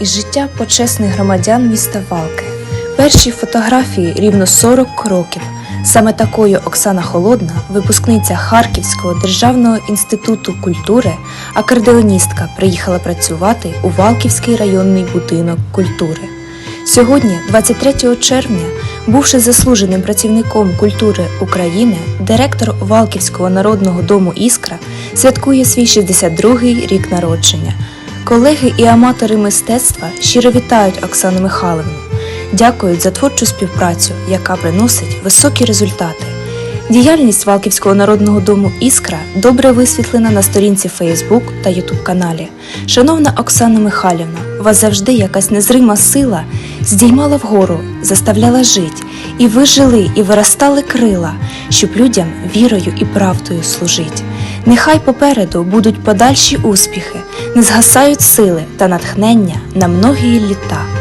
із життя почесних громадян міста Валки. Перші фотографії рівно 40 років. Саме такою Оксана Холодна, випускниця Харківського державного інституту культури, акордеоністка, приїхала працювати у Валківський районний будинок культури. Сьогодні, 23 червня, бувши заслуженим працівником культури України, директор Валківського народного дому Іскра святкує свій 62-й рік народження. Колеги і аматори мистецтва щиро вітають Оксану Михайловну, дякують за творчу співпрацю, яка приносить високі результати. Діяльність Валківського народного дому Іскра добре висвітлена на сторінці Фейсбук та Ютуб каналі. Шановна Оксана Михайлівна, вас завжди якась незрима сила здіймала вгору, заставляла жить, і ви жили і виростали крила, щоб людям вірою і правдою служить. Нехай попереду будуть подальші успіхи, не згасають сили та натхнення на многії літа.